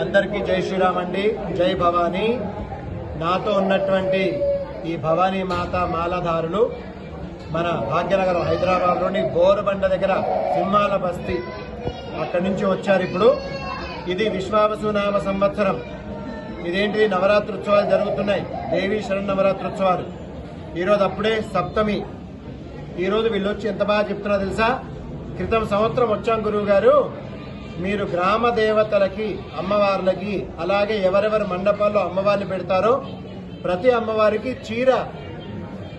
అందరికీ జై శ్రీరామ్ అండి. జై భవానీ. నాతో ఉన్నటువంటి ఈ భవానీ మాత మాలధారులు మన భాగ్యనగరం హైదరాబాద్లోని బోరుబండ దగ్గర సింహాల బస్తీ అక్కడి నుంచి వచ్చారు ఇప్పుడు. ఇది విశ్వావసునామ సంవత్సరం. ఇదేంటిది? నవరాత్రోత్సవాలు జరుగుతున్నాయి. దేవీ శరణ్ నవరాత్రోత్సవాలు. ఈరోజు అప్పుడే సప్తమి. ఈరోజు వీళ్ళు వచ్చి ఎంత బాగా చెప్తున్నా తెలుసా? క్రితం సంవత్సరం వచ్చాం గురువు గారు మీరు గ్రామ దేవతలకి అమ్మవార్లకి అలాగే ఎవరెవరు మండపాల్లో అమ్మవారిని పెడతారో ప్రతి అమ్మవారికి చీర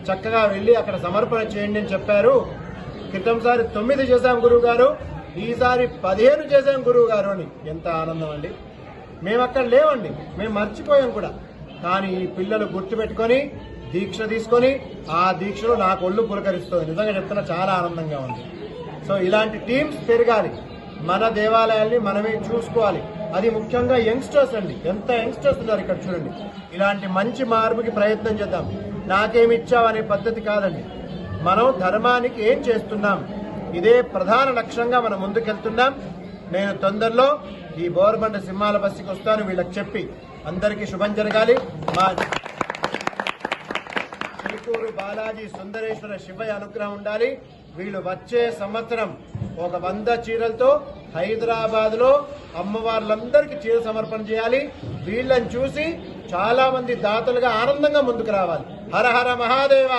చక్కగా వెళ్ళి అక్కడ సమర్పణ చేయండి అని చెప్పారు. క్రితంసారి తొమ్మిది చేశాం గురువు గారు ఈసారి పదిహేను చేశాం గురువు గారు అని. ఎంత ఆనందం అండి. మేము అక్కడ లేవండి మేము మర్చిపోయాం కూడా. కానీ ఈ పిల్లలు గుర్తుపెట్టుకొని దీక్ష తీసుకొని ఆ దీక్షలో నాకు ఒళ్ళు పులకరిస్తుంది. నిజంగా చెప్తున్నా చాలా ఆనందంగా ఉంది. సో ఇలాంటి టీమ్స్ పెరగాలి. మన దేవాలయాల్ని మనమే చూసుకోవాలి. అది ముఖ్యంగా యంగ్స్టర్స్ అండి. ఎంత యంగ్స్టర్స్ ఉన్నారు ఇక్కడ చూడండి. ఇలాంటి మంచి మార్పుకి ప్రయత్నం చేద్దాం. నాకేమి ఇచ్చావనే పద్ధతి కాదండి. మనం ధర్మానికి ఏం చేస్తున్నాం? ఇదే ప్రధాన లక్ష్యంగా మనం ముందుకెళ్తున్నాం. నేను తొందరలో ఈ బోర్బండ సింహాల బస్సుకి వస్తాను వీళ్ళకి చెప్పి. అందరికీ శుభం జరగాలి. మా చిలుకూరు బాలాజీ సుందరేశ్వర శివయ్య అనుగ్రహం ఉండాలి. వీళ్ళు వచ్చే సంవత్సరం ఒక వంద చీరలతో హైదరాబాద్లో అమ్మవార్లందరికీ చీర సమర్పణ చేయాలి. వీళ్ళని చూసి చాలా మంది దాతలుగా ఆనందంగా ముందుకు రావాలి. హర హర మహాదేవ!